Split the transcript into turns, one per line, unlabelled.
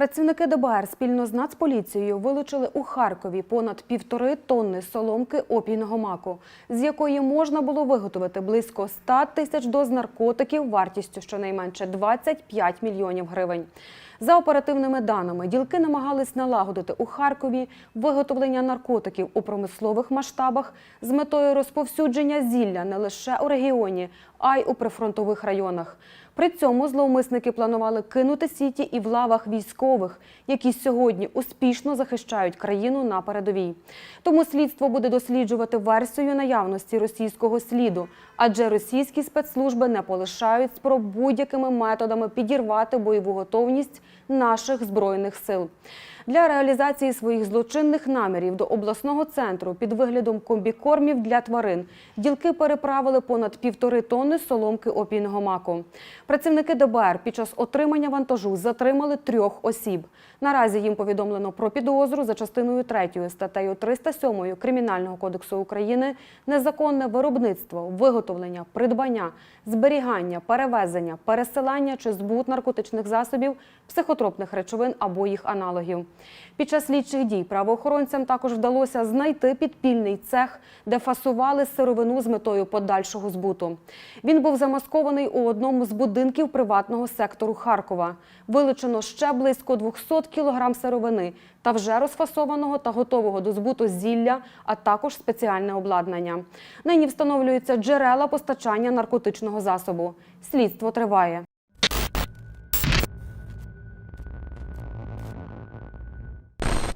Працівники ДБР спільно з Нацполіцією вилучили у Харкові понад півтори тонни соломки опійного маку, з якої можна було виготовити близько 100 тисяч доз наркотиків вартістю щонайменше 25 мільйонів гривень. За оперативними даними, ділки намагались налагодити у Харкові виготовлення наркотиків у промислових масштабах з метою розповсюдження зілля не лише у регіоні, а й у прифронтових районах. При цьому зловмисники планували кинути сіті і в лавах військових, які сьогодні успішно захищають країну на передовій. Тому слідство буде досліджувати версію наявності російського сліду, адже російські спецслужби не полишають спроб будь-якими методами підірвати бойову готовність наших збройних сил. Для реалізації своїх злочинних намірів до обласного центру під виглядом комбікормів для тварин ділки переправили понад півтори тонни соломки опійного маку. Працівники ДБР під час отримання вантажу затримали трьох осіб. Наразі їм повідомлено про підозру за частиною 3 статтею 307 Кримінального кодексу України незаконне виробництво, виготовлення, придбання, зберігання, перевезення, пересилання чи збут наркотичних засобів, психотропних речовин або їх аналогів. Під час слідчих дій правоохоронцям також вдалося знайти підпільний цех, де фасували сировину з метою подальшого збуту. Він був замаскований у одному з будинків приватного сектору Харкова. Вилучено ще близько 200 кілограм сировини та вже розфасованого та готового до збуту зілля, а також спеціальне обладнання. Нині встановлюються джерела постачання наркотичного засобу. Слідство триває.